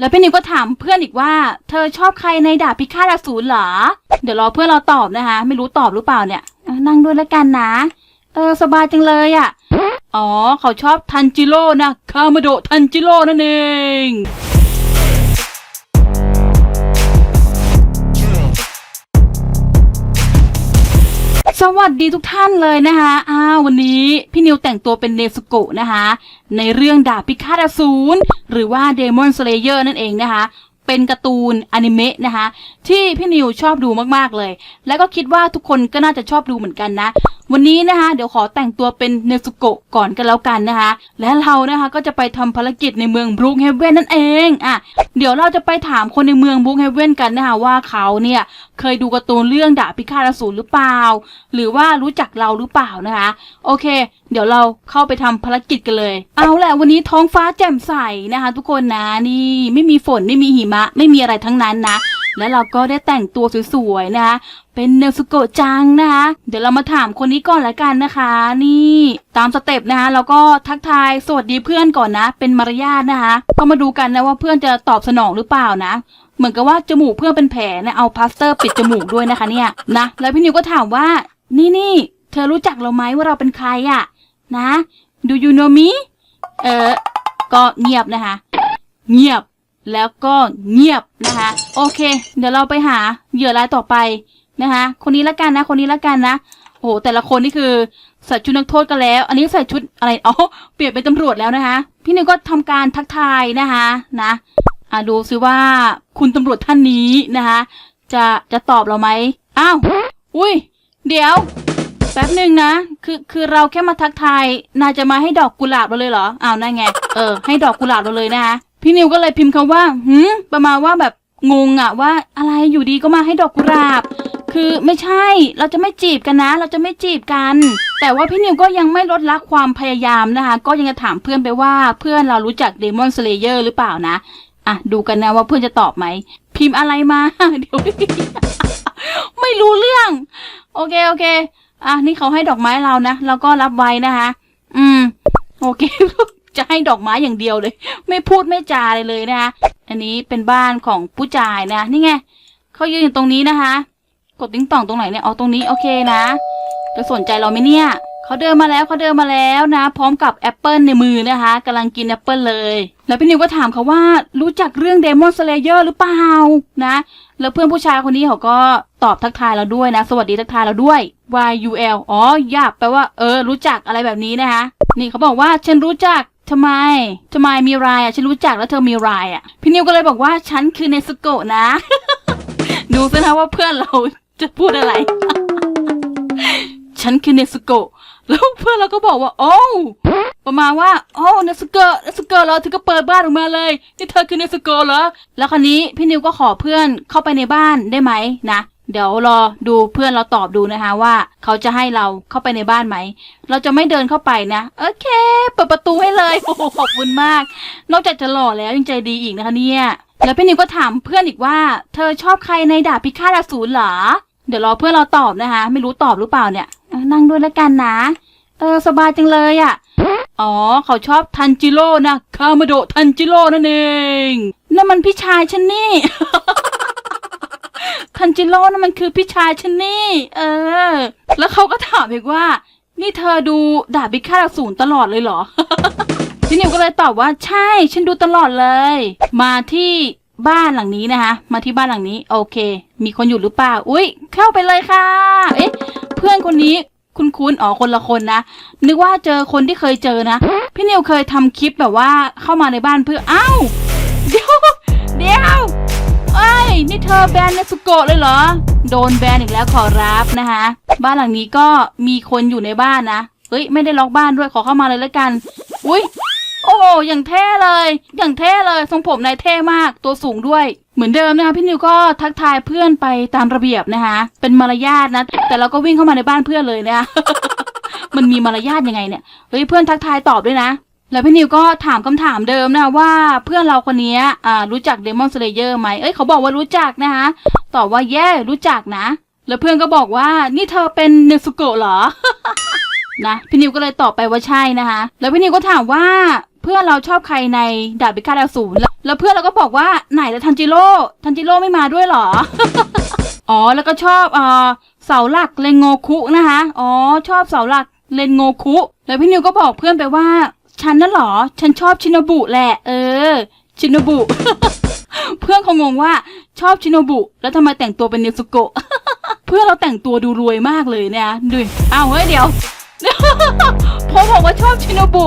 แล้วพี่นิวก็ถามเพื่อนอีกว่า เธอชอบใครในดาบพิฆาตอสูรเหรอ เดี๋ยวรอเพื่อนเราตอบนะคะ ไม่รู้ตอบหรือเปล่าเนี่ยนั่งด้วยแล้วกันนะ เออสบายจังเลยอะ่ะ อ๋อ เขาชอบทันจิโร่นะคามาโดะทันจิโร่นั่นเอง สวัสดีทุกท่านเลยนะคะอ้าววันนี้พี่นิวแต่งตัวเป็นเนซุโกะนะคะ ในเรื่องดาบพิฆาตอสูรหรือว่าเดมอนสเลเยอร์นั่นเองนะคะ เป็นการ์ตูนอนิเมะนะคะ ที่พี่นิวชอบดูมากๆเลย แล้วก็คิดว่าทุกคนก็น่าจะชอบดูเหมือนกันนะ วันนี้นะคะ เดี๋ยวขอแต่งตัวเป็นเนซุโกะก่อนกันแล้วกันนะคะ และเรานะคะก็จะไปทำภารกิจในเมืองบรูคเฮเว่นนั่นเองอะเดี๋ยวเราจะไปถามคนในเมืองบรูคเฮเว่นกันนะคะว่าเขาเนี่ยเคยดูการ์ตูนเรื่องดาบพิฆาตอสูรหรือเปล่า หรือว่ารู้จักเราหรือเปล่านะคะ โอเค เดี๋ยวเราเข้าไปทำภารกิจกันเลย เอาแหละวันนี้ท้องฟ้าแจ่มใสนะคะ ทุกคนนะนี่ไม่มีฝนไม่มีหิมะ ไม่มีอะไรทั้งนั้นนะ แล้วเราก็ได้แต่งตัวสวยๆนะคะเป็นเนลสุโกจังนะคะ เดี๋ยวเรามาถามคนนี้ก่อนละกันนะคะ นี่ตามสเต็ปนะคะแล้วก็ทักทายสวัสดีเพื่อนก่อนนะ เป็นมารยาทนะคะ ก็มาดูกันนะว่าเพื่อนจะตอบสนองหรือเปล่านะเหมือนกับว่าจมูกเพื่อนเป็นแผลนะเอาพลาสเตอร์ปิดจมูกด้วยนะคะเนี่ยนะแล้วพี่นิวก็ถามว่านี่นี่เธอรู้จักเราไหมว่าเราเป็นใครอะ นะ do you know me เออก็เงียบนะคะ เงียบแล้วก็เงียบนะคะ โอเค เดี๋ยวเราไปหาเหยื่อรายต่อไปนะคะ คนนี้ละกันนะ คนนี้ละกันนะโอ้โหแต่ละคนนี่คือใส่ชุดนักโทษกันแล้ว อันนี้ใส่ชุดอะไรอ๋อเปลี่ยนเป็นตำรวจแล้วนะคะ พี่นิวก็ทำการทักทายนะคะนะอะดูซิว่าคุณตำรวจท่านนี้นะคะ จะจะตอบเราไหมอ้าวอุ้ย เดี๋ยว ป๊บหนึ่งนะ คือคือเราแค่มาทักทาย นายจะมาให้ดอกกุหลาบเราเลยเหรอ อ้าว นั่นไง เออ ให้ดอกกุหลาบเราเลยนะคะ พี่นิวก็เลยพิมพ์คำว่าหืมประมาณว่าแบบงงอะว่าอะไรอยู่ดีก็มาให้ดอกกุหลาบ คือไม่ใช่ เราจะไม่จีบกันนะ เราจะไม่จีบกัน แต่ว่าพี่นิวก็ยังไม่ลดละความพยายามนะคะ ก็ยังจะถามเพื่อนไปว่าเพื่อนเรารู้จักเดมอนสเลเยอร์หรือเปล่านะ อะ ดูกันนะว่าเพื่อนจะตอบไหม พิมพ์อะไรมา เดี๋ยวไม่รู้เรื่อง โอเค โอเค อะนี่เขาให้ดอกไม้เรานะเราก็รับไว้นะคะ อืม โอเค จะให้ดอกไม้อย่างเดียวเลย ไม่พูดไม่จาเลยเลยนะคะ อันนี้เป็นบ้านของผู้จ่ายนะ นี่ไงเขายืนอยู่ตรงนี้นะคะ กดติ้งต่องตรงไหนเนี่ยเอาตรงนี้โอเคนะจะสนใจเราไหมเนี่ยเขาเดินมาแล้วเขาเดินมาแล้วนะ พร้อมกับแอปเปิลในมือนะคะกำลังกินแอปเปิลเลย แล้วพี่นิวก็ถามเขาว่ารู้จักเรื่องเดมอนสเลเยอร์หรือเปล่านะ แล้วเพื่อนผู้ชายคนนี้เขาก็ตอบทักทายเราด้วยนะ สวัสดีทักทายเราด้วย Y U L อ๋อยาบแปลว่า เออ รู้จักอะไรแบบนี้นะคะ นี่เขาบอกว่าฉันรู้จักทำไมทำไมมีรายอะ ฉันรู้จักแล้วเธอมีรายอะ พี่นิวก็เลยบอกว่าฉันคือเนสโกะนะ ดูซะนะว่าเพื่อนเราจะพูดอะไร ฉันคือเนสโกะ แล้วเพื่อนเราก็บอกว่า โอ้ ประมาณว่าโอ้เนสโกะเนสโกะเหรอเธอก็เปิดบ้านออกมาเลย นี่เธอคือเนสโกะเหรอ แล้วคราวนี้พี่นิวก็ขอเพื่อนเข้าไปในบ้านได้ไหมนะ เดี๋ยวรอดูเพื่อนเราตอบดูนะคะว่า เขาจะให้เราเข้าไปในบ้านไหม เราจะไม่เดินเข้าไปนะ โอเค เปิดประตูให้เลย โอ้โหขอบคุณมาก นอกจากจะหล่อแล้วยังใจดีอีกนะคะเนี่ยแล้วพี่นิวก็ถามเพื่อนอีกว่า เธอชอบใครในดาบพิฆาตอสูรเหรอ เดี๋ยวรอเพื่อนเราตอบนะคะ ไม่รู้ตอบหรือเปล่าเนี่ย นั่งด้วยแล้วกันนะ เออสบายจังเลยอะ่ะ อ๋อ เขาชอบทันจิโร่นะ คามาโดะทันจิโร่นั่นเอง นั่นมันพี่ชายฉันนี่ ทันจิโร่นั่นมันคือพี่ชายฉันนี่ เออ แล้วเขาก็ถามอีกว่า นี่เธอดูดาบพิฆาตอสูรตลอดเลยเหรอพี่นิวก็เลยตอบว่าใช่ ฉันดูตลอดเลย มาที่บ้านหลังนี้นะคะ มาที่บ้านหลังนี้ โอเค มีคนอยู่หรือเปล่า อุ้ยเข้าไปเลยค่ะ เอ๊ะ เพื่อนคนนี้ คุ้นๆอ๋อคนละคนนะ นึกว่าเจอคนที่เคยเจอนะ พี่นิวเคยทำคลิปแบบว่าเข้ามาในบ้านเพื่ออ้าวเดี๋ยวเดี๋ยวเอ้ยนี่เธอแบนในสุโกะเลยเหรอ โดนแบนอีกแล้วขอรับนะคะ บ้านหลังนี้ก็มีคนอยู่ในบ้านนะเฮ้ยไม่ได้ล็อกบ้านด้วยขอเข้ามาเลยแล้วกัน อุ้ย โอ้โหอย่างเท่เลย อย่างเท่เลยทรงผมนายเท่มากตัวสูงด้วย เหมือนเดิมนะคะพี่นิวก็ทักทายเพื่อนไปตามระเบียบนะคะ เป็นมารยาทนะ แต่เราก็วิ่งเข้ามาในบ้านเพื่อนเลยนะคะมันมีมารยาทยังไงเนี่ยเฮ้ยเพื่อนทักทายตอบด้วยนะ แล้วพี่นิวก็ถามคำถามเดิมนะคะว่าเพื่อนเราคนนี้อ่ารู้จักเดมอนสเลเยอร์ไหมเอ้ยเขาบอกว่ารู้จักนะคะตอบว่าแย่รู้จักนะ แล้วเพื่อนก็บอกว่านี่เธอเป็นเนซุโกะเหรอนะพี่นิวก็เลยตอบไปว่าใช่นะคะ แล้วพี่นิวก็ถามว่า เพื่อนเราชอบใครในดาบพิฆาตอสูรแล้วแล้วเพื่อนเราก็บอกว่าไหนแล้วทันจิโร่ทันจิโร่ไม่มาด้วยเหรอ อ๋อแล้วก็ชอบเอ่อเสาหลักเลนโงคุนะคะ อ๋อชอบเสาหลักเลนโงคุ แล้วพี่นิวก็บอกเพื่อนไปว่า ฉันนั่นเหรอ ฉันชอบชินโนบุแหละ เออ ชินโนบุ เพื่อนเขางงว่าชอบชินโนบุ แล้วทำไมแต่งตัวเป็นเนซุโกะ เพื่อนเราแต่งตัวดูรวยมากเลยเนะดูอ้าวเฮ้ยเดี๋ยว พอบอกว่าชอบชินบุ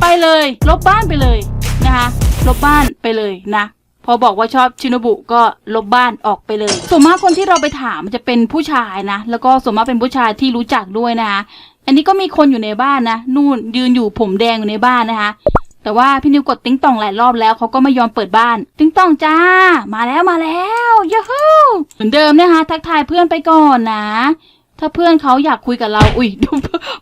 ไปเลย ลบบ้านไปเลยนะคะ ลบบ้านไปเลยนะพอบอกว่าชอบชินโนบุก็ลบบ้านออกไปเลย ส่วนมากคนที่เราไปถามจะเป็นผู้ชายนะ แล้วก็ส่วนมากเป็นผู้ชายที่รู้จักด้วยนะคะ อันนี้ก็มีคนอยู่ในบ้านนะ นู่นยืนอยู่ผมแดงอยู่ในบ้านนะคะ แต่ว่าพี่นิวกดติ้งต่องหลายรอบแล้วเขาก็ไม่ยอมเปิดบ้าน ติ้งต่องจ้า มาแล้วมาแล้วยูฮูเหมือนเดิมนะคะ ทักทายเพื่อนไปก่อนนะ ถ้าเพื่อนเขาอยากคุยกับเรา อุ้ยดู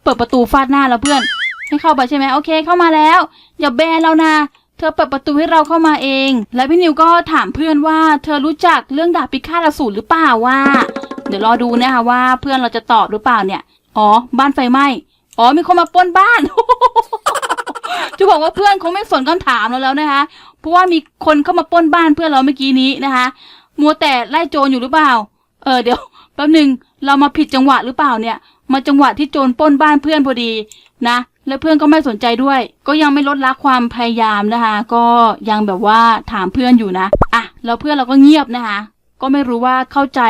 เปิดประตูฟาดหน้าแล้วเพื่อน ให้เข้าไปใช่ไหมโอเค เข้ามาแล้ว อย่าแบนเรานะเธอเปิดประตูให้เราเข้ามาเอง และพี่นิวก็ถามเพื่อนว่า เธอรู้จักเรื่องดาบพิฆาตอสูรหรือเปล่าว่า เดี๋ยวรอดูนะคะว่าเพื่อนเราจะตอบหรือเปล่าเนี่ย อ๋อ บ้านไฟไหม้ อ๋อ มีคนมาป้นบ้าน จะบอกว่าเพื่อนคงไม่สนคำถามเราแล้วนะคะ เพราะว่ามีคนเข้ามาป้นบ้านเพื่อนเราเมื่อกี้นี้นะคะ มัวแต่ไล่โจรอยู่หรือเปล่า เออเดี๋ยวแป๊บหนึ่ง เรามาผิดจังหวะหรือเปล่าเนี่ย มาจังหวะที่โจรปล้นบ้านเพื่อนพอดีนะ แล้วเพื่อนก็ไม่สนใจด้วย ก็ยังไม่ลดละความพยายามนะคะ ก็ยังแบบว่าถามเพื่อนอยู่นะอะแล้วเพื่อนเราก็เงียบนะคะ ก็ไม่รู้ว่าเข้าใจ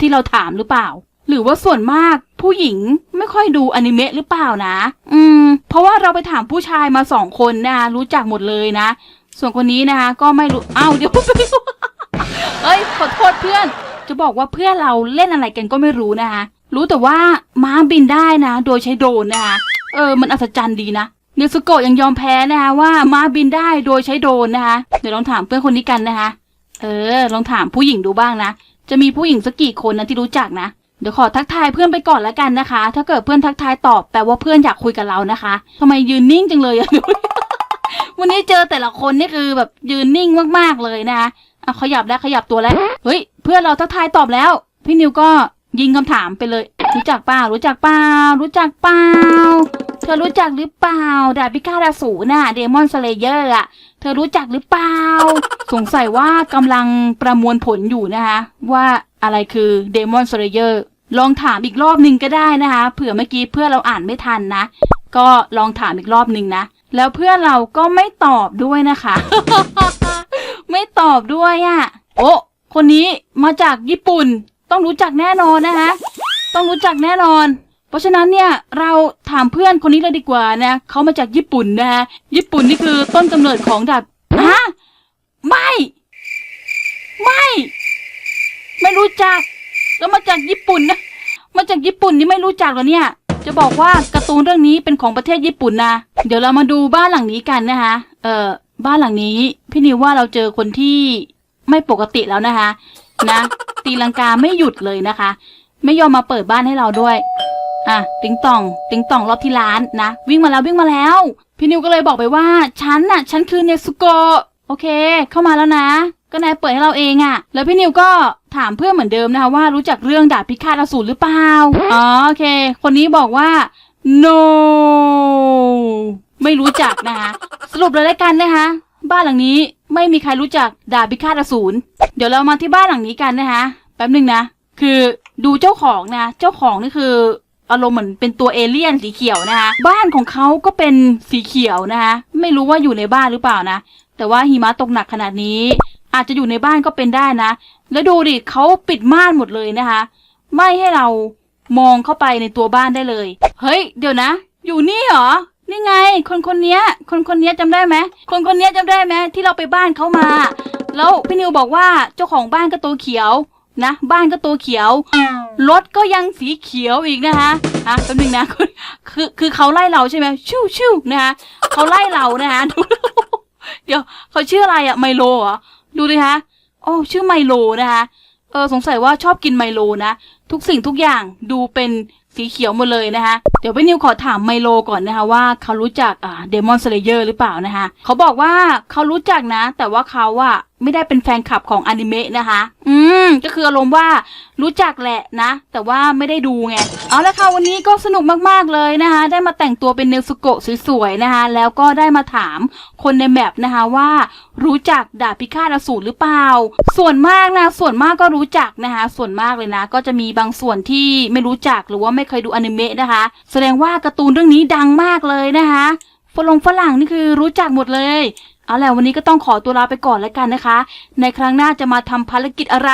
ที่เราถามหรือเปล่า หรือว่าส่วนมากผู้หญิงไม่ค่อยดูอนิเมะหรือเปล่านะ อืม เพราะว่าเราไปถามผู้ชายมาสองคนนะคะรู้จักหมดเลยนะ ส่วนคนนี้นะคะ ก็ไม่รู้อ้าวเดี๋ยวเอ้ยขอโทษเพื่อน จะบอกว่าเพื่อนเราเล่นอะไรกันก็ไม่รู้นะคะ รู้แต่ว่าม้าบินได้นะ โดยใช้โดรนนะคะ เออ มันอัศจรรย์ดีนะเนซุโกะยังยอมแพ้นะคะว่าม้าบินได้โดยใช้โดรนนะคะ เดี๋ยวลองถามเพื่อนคนนี้กันนะคะ เออ ลองถามผู้หญิงดูบ้างนะ จะมีผู้หญิงสักกี่คนนะที่รู้จักนะ เดี๋ยวขอทักทายเพื่อนไปก่อนแล้วกันนะคะ ถ้าเกิดเพื่อนทักทายตอบแปลว่าเพื่อนอยากคุยกับเรานะคะทำไมยืนนิ่งจังเลยอะวันนี้เจอแต่ละคนนี่คือแบบยืนนิ่งมากๆเลยนะคะอะขยับแล้วขยับตัวแล้ว เฮ้ย พื่อนเราทักทายตอบแล้ว พี่นิวก็ยิงคำถามไปเลย รู้จักเปล่ารู้จักเปล่ารู้จักเปล่าเธอรู้จักหรือเปล่าดาบพิฆาตอสูรน่ะเดมอนสเลเยอร์อะ เธอรู้จักหรือเปล่า สงสัยว่ากำลังประมวลผลอยู่นะคะ ว่าอะไรคือเดมอนสเลเยอร์ลองถามอีกรอบหนึ่งก็ได้นะคะ เผื่อเมื่อกี้เพื่อนเราอ่านไม่ทันนะ ก็ลองถามอีกรอบหนึ่งนะ แล้วเพื่อนเราก็ไม่ตอบด้วยนะคะ ไม่ตอบด้วยอะ่ะ โอ้ คนนี้มาจากญี่ปุ่นต้องรู้จักแน่นอนนะคะ ต้องรู้จักแน่นอน เพราะฉะนั้นเนี่ยเราถามเพื่อนคนนี้เลยดีกว่านะเขามาจากญี่ปุ่นนะฮะญี่ปุ่นนี่คือต้นกำเนิดของดาบฮะไม่ ไม่ ไม่รู้จัก แล้วมาจากญี่ปุ่นนะมาจากญี่ปุ่นนี่ไม่รู้จักเหรอเนี่ย จะบอกว่าการ์ตูนเรื่องนี้เป็นของประเทศญี่ปุ่นนะเดี๋ยวเรามาดูบ้านหลังนี้กันนะคะ เอ่อบ้านหลังนี้ พี่นิวว่าเราเจอคนที่ ไม่ปกติแล้วนะคะ นะ ตีลังกาไม่หยุดเลยนะคะ ไม่ยอมมาเปิดบ้านให้เราด้วย อะติงตอง ติงตองรอบที่ร้านนะ วิ่งมาแล้ววิ่งมาแล้ว พี่นิวก็เลยบอกไปว่าฉันน่ะ ฉันคือเนซุโกโอเค เข้ามาแล้วนะ ก็นายเปิดให้เราเองอะ่ะแล้วพี่นิวก็ถามเพื่อนเหมือนเดิมนะคะว่ารู้จักเรื่องดาบพิฆาตอสูรหรือเปล่าอ๋อโอเค คนนี้บอกว่า no ไม่รู้จักนะคะ สรุปเลยแล้วกันนะคะ บ้านหลังนี้ ไม่มีใครรู้จักดาบพิฆาตอสูร เดี๋ยวเรามาที่บ้านหลังนี้กันนะคะ แป๊บหนึ่งนะ คือดูเจ้าของนะ เจ้าของนี่คืออารมณ์เหมือนเป็นตัวเอเลี่ยนสีเขียวนะคะ บ้านของเขาก็เป็นสีเขียวนะคะ ไม่รู้ว่าอยู่ในบ้านหรือเปล่านะ แต่ว่าหิมะตกหนักขนาดนี้ อาจจะอยู่ในบ้านก็เป็นได้นะ แล้วดูดิเขาปิดม่านหมดเลยนะคะ ไม่ให้เรามองเข้าไปในตัวบ้านได้เลย เฮ้ย เดี๋ยวนะ อยู่นี่เหรอ นี่ไง คนคนเนี้ยคนคนเนี้ยจำได้ไหมคนคนเนี้ยจำได้ไหมที่เราไปบ้านเขามา แล้วพี่นิวบอกว่าเจ้าของบ้านก็ตัวเขียวนะ บ้านก็ตัวเขียว รถก็ยังสีเขียวอีกนะคะอะแป๊บนึงนะคือคือคือเขาไล่เราใช่ไหมชิวชิวนะคะเขาไล่เรานะคะดูเดี๋ยวเขาชื่ออะไรอะไมโลเหรอดูดิคะโอ้ชื่อไมโลนะคะเออสงสัยว่าชอบกินไมโลนะ ทุกสิ่งทุกอย่างดูเป็น สีเขียวหมดเลยนะคะ เดี๋ยวพี่นิวขอถามไมโลก่อนนะคะว่าเขารู้จักเดมอนสเลเยอร์หรือเปล่านะคะเขาบอกว่าเขารู้จักนะ แต่ว่าเขาอะ ไม่ได้เป็นแฟนคลับของอนิเมะนะคะ อืม ก็คืออารมณ์ว่ารู้จักแหละนะ แต่ว่าไม่ได้ดูไง เอาละค่ะ วันนี้ก็สนุกมากๆเลยนะคะ ได้มาแต่งตัวเป็นเนลสุโกะสวยๆนะคะ แล้วก็ได้มาถามคนในแมปนะคะว่ารู้จักดาบพิฆาตอสูรหรือเปล่า ส่วนมากนะ ส่วนมากก็รู้จักนะคะ ส่วนมากเลยนะ ก็จะมีบางส่วนที่ไม่รู้จักหรือว่าไม่เคยดูอนิเมะนะคะ แสดงว่าการ์ตูนเรื่องนี้ดังมากเลยนะคะ ฝรั่งฝรั่งนี่คือรู้จักหมดเลย เอาละวันนี้ก็ต้องขอตัวลาไปก่อนแล้วกันนะคะ ในครั้งหน้าจะมาทำภารกิจอะไร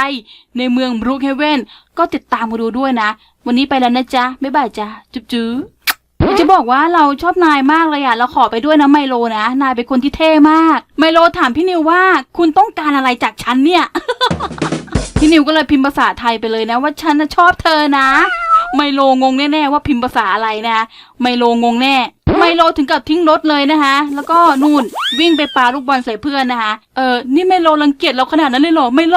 ในเมืองบรูคเฮเวนก็ติดตามมาดูด้วยนะ วันนี้ไปแล้วนะจ๊ะ บ๊ายบายจ้ะ จุ๊บจุ๊บจะบอกว่าเราชอบนายมากเลยอะเราขอไปด้วยนะไมโลนะ นายเป็นคนที่เท่มาก ไมโลถามพี่นิวว่าคุณต้องการอะไรจากฉันเนี่ย พี่นิวก็เลยพิมพ์ภาษาไทยไปเลยนะ ว่าฉันน่ะชอบเธอนะ ไมโลงงแน่ๆว่าพิมพ์ภาษาอะไรนะไมโลงงแน่ ไมโลถึงกับทิ้งรถเลยนะคะ แล้วก็นู่นวิ่งไปปาลูกบอลใส่เพื่อนนะคะ เออ นี่ไมโลรังเกียจเราขนาดนั้นเลยเหรอไมโล